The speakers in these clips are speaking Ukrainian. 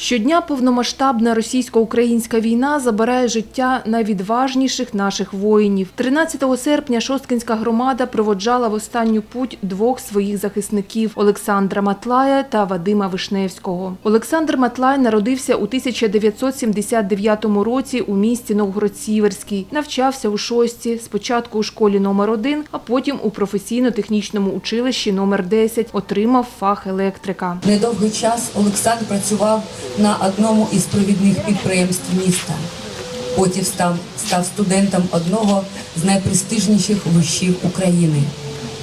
Щодня повномасштабна російсько-українська війна забирає життя найвідважніших наших воїнів. 13 серпня Шосткинська громада проводжала в останню путь двох своїх захисників Олександра Матлая та Вадима Вишневського. Олександр Матлай народився у 1979 році у місті Новгород-Сіверський. Навчався у шості, спочатку у школі номер 1 а потім у професійно-технічному училищі номер 10 отримав фах електрика. Недовгий час Олександр працював на одному із провідних підприємств міста. Потім став, став студентом одного з найпрестижніших вишів України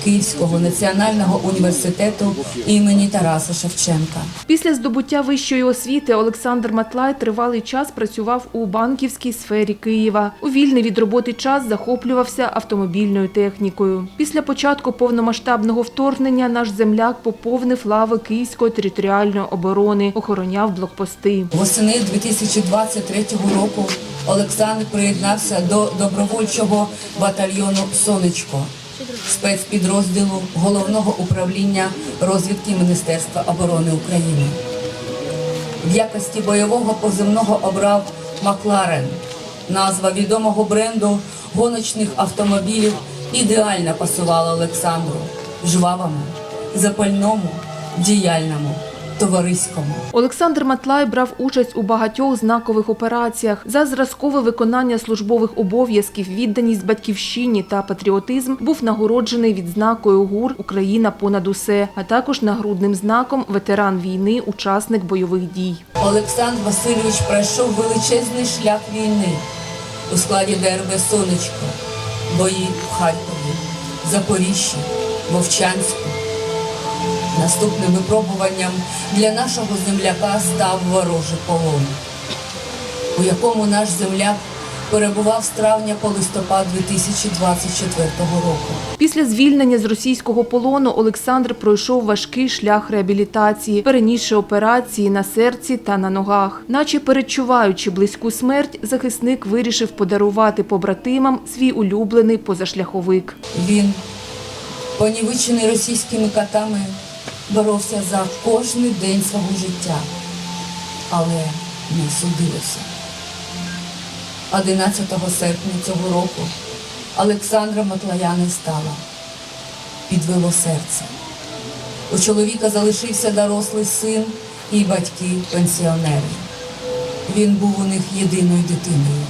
Київського національного університету імені Тараса Шевченка. Після здобуття вищої освіти Олександр Матлай тривалий час працював у банківській сфері Києва. У вільний від роботи час захоплювався автомобільною технікою. Після початку повномасштабного вторгнення наш земляк поповнив лави Київської територіальної оборони, охороняв блокпости. Восени 2023 року Олександр приєднався до добровольчого батальйону Сонечко спецпідрозділу головного управління розвідки Міністерства оборони України. В якості бойового позивного обрав Макларен. Назва відомого бренду гоночних автомобілів ідеально пасувала Олександру жвавому, запальному, діяльному, товариському. Олександр Матлай брав участь у багатьох знакових операціях за зразкове виконання службових обов'язків, відданість батьківщині та патріотизм. Був нагороджений відзнакою ГУР Україна понад усе, а також нагрудним знаком ветеран війни, учасник бойових дій. Олександр Васильович пройшов величезний шлях війни у складі ДРБ Сонечко, бої в Харкові, Запоріжжі, Вовчанську. Наступним випробуванням для нашого земляка став ворожий полон, у якому наш земляк перебував з травня по листопад 2024 року. Після звільнення з російського полону Олександр пройшов важкий шлях реабілітації, перенісши операції на серці та на ногах. Наче передчуваючи близьку смерть, захисник вирішив подарувати побратимам свій улюблений позашляховик. Він, понівечений російськими катами, боровся за кожний день свого життя, але не судилося. 11 серпня цього року Олександра Матлая не стало. Підвело серце. У чоловіка залишився дорослий син і батьки-пенсіонери. Він був у них єдиною дитиною.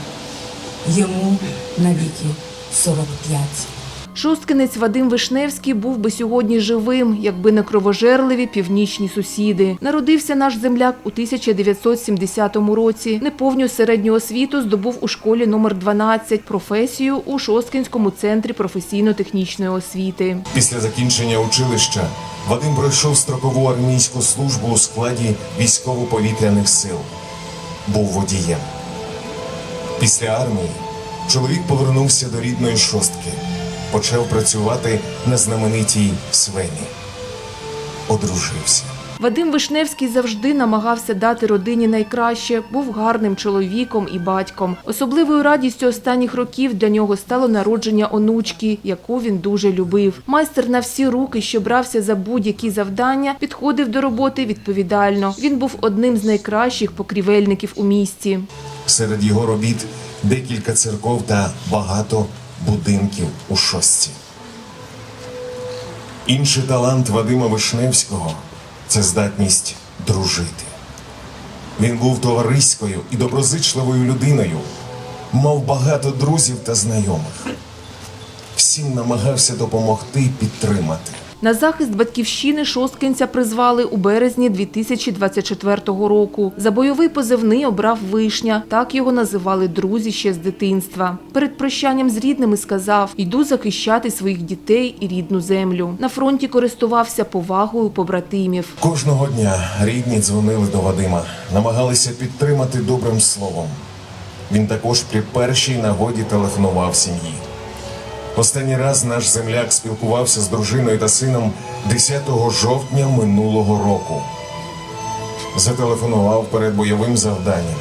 Йому навіки 45. Шосткинець Вадим Вишневський був би сьогодні живим, якби не кровожерливі північні сусіди. Народився наш земляк у 1970 році. Неповню середню освіту здобув у школі номер 12, професію у Шосткинському центрі професійно-технічної освіти. Після закінчення училища Вадим пройшов строкову армійську службу у складі військово-повітряних сил. Був водієм. Після армії чоловік повернувся до рідної шостки, почав працювати на знаменитій свені. Одружився. Вадим Вишневський завжди намагався дати родині найкраще, був гарним чоловіком і батьком. Особливою радістю останніх років для нього стало народження онучки, яку він дуже любив. Майстер на всі руки, що брався за будь-які завдання, підходив до роботи відповідально. Він був одним з найкращих покрівельників у місті. Серед його робіт декілька церков та багато будинків у шостці. Інший талант Вадима Вишневського це здатність дружити. Він був товариською і доброзичливою людиною, мав багато друзів та знайомих. Всім намагався допомогти і підтримати. На захист батьківщини шосткинця призвали у березні 2024 року. За бойовий позивний обрав вишня. Так його називали друзі ще з дитинства. Перед прощанням з рідними сказав: йду захищати своїх дітей і рідну землю. На фронті користувався повагою побратимів. Кожного дня рідні дзвонили до Вадима, намагалися підтримати добрим словом. Він також при першій нагоді телефонував сім'ї. Останній раз наш земляк спілкувався з дружиною та сином 10 жовтня минулого року. Зателефонував перед бойовим завданням.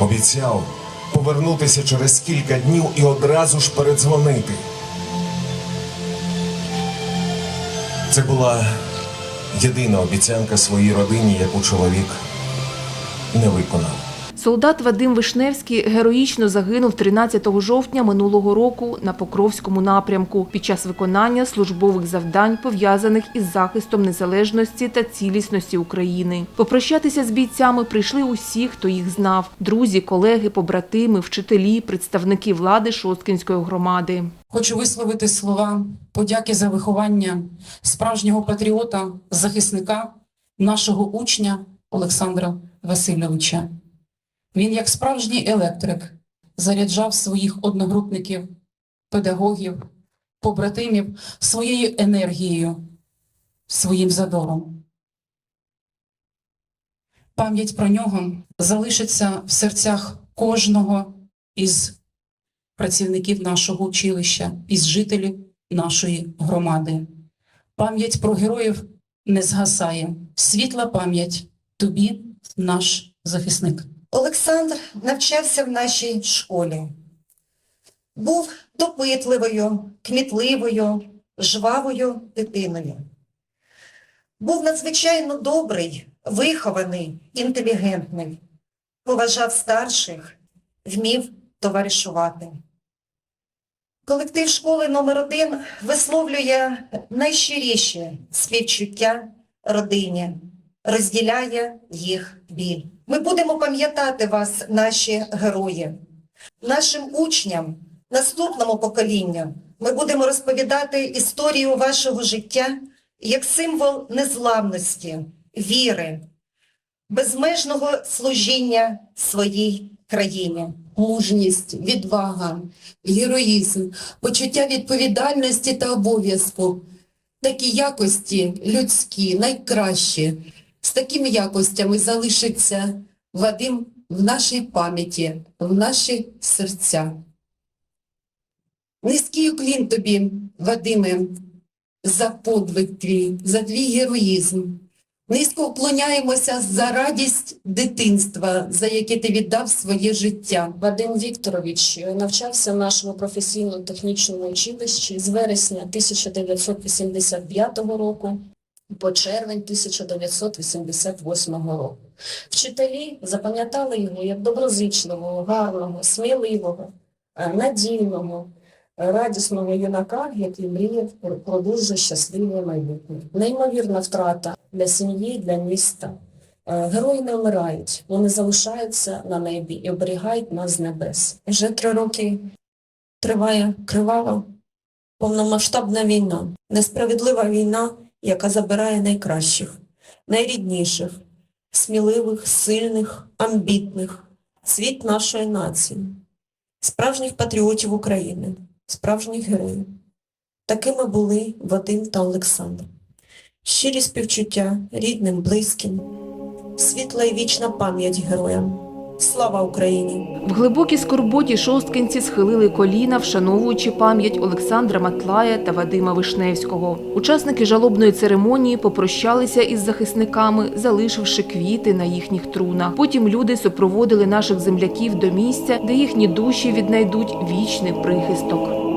Обіцяв повернутися через кілька днів і одразу ж передзвонити. Це була єдина обіцянка своїй родині, яку чоловік не виконав. Солдат Вадим Вишневський героїчно загинув 13 жовтня минулого року на Покровському напрямку під час виконання службових завдань, пов'язаних із захистом незалежності та цілісності України. Попрощатися з бійцями прийшли усі, хто їх знав: друзі, колеги, побратими, вчителі, представники влади Шосткінської громади. Хочу висловити слова подяки за виховання справжнього патріота, захисника, нашого учня Олександра Васильовича. Він, як справжній електрик, заряджав своїх одногрупників, педагогів, побратимів своєю енергією, своїм задором. Пам'ять про нього залишиться в серцях кожного із працівників нашого училища, із жителів нашої громади. Пам'ять про героїв не згасає. Світла пам'ять тобі, наш захисник. Олександр навчався в нашій школі. Був допитливою, кмітливою, жвавою дитиною. Був надзвичайно добрий, вихований, інтелігентний, поважав старших, вмів товаришувати. Колектив школи номер 1 висловлює найщиріші співчуття родині, розділяє їх біль. Ми будемо пам'ятати вас, наші герої. Нашим учням, наступному поколінню, ми будемо розповідати історію вашого життя як символ незламності, віри, безмежного служіння своїй країні. мужність, відвага, героїзм, почуття відповідальності та обов'язку. Такі якості людські, найкращі. З такими якостями залишиться Вадим в нашій пам'яті, в наші серця. Низький уклін тобі, Вадиме, за подвиг твій, за твій героїзм. Низько вклоняємося за радість дитинства, за яке ти віддав своє життя. Вадим Вікторович навчався в нашому професійно-технічному училищі з вересня 1985 року по червень 1988 року. Вчителі запам'ятали його як доброзичного, гарного, сміливого, е, надійного, е, радісного юнака, який мріяв про- дуже щасливе майбутнє. Неймовірна втрата для сім'ї, для міста. Е, Герої не вмирають, вони залишаються на небі і оберігають нас з небес. Вже три роки триває кривава, повномасштабна війна, несправедлива війна, яка забирає найкращих, найрідніших, сміливих, сильних, амбітних, світ нашої нації, справжніх патріотів України, справжніх героїв. Такими були Вадим та Олександр. Щирі співчуття рідним, близьким, світла і вічна пам'ять героям. Слава Україні! В глибокій скорботі шосткинці схилили коліна, вшановуючи пам'ять Олександра Матлая та Вадима Вишневського. Учасники жалобної церемонії попрощалися із захисниками, залишивши квіти на їхніх трунах. Потім люди супроводили наших земляків до місця, де їхні душі віднайдуть вічний прихисток.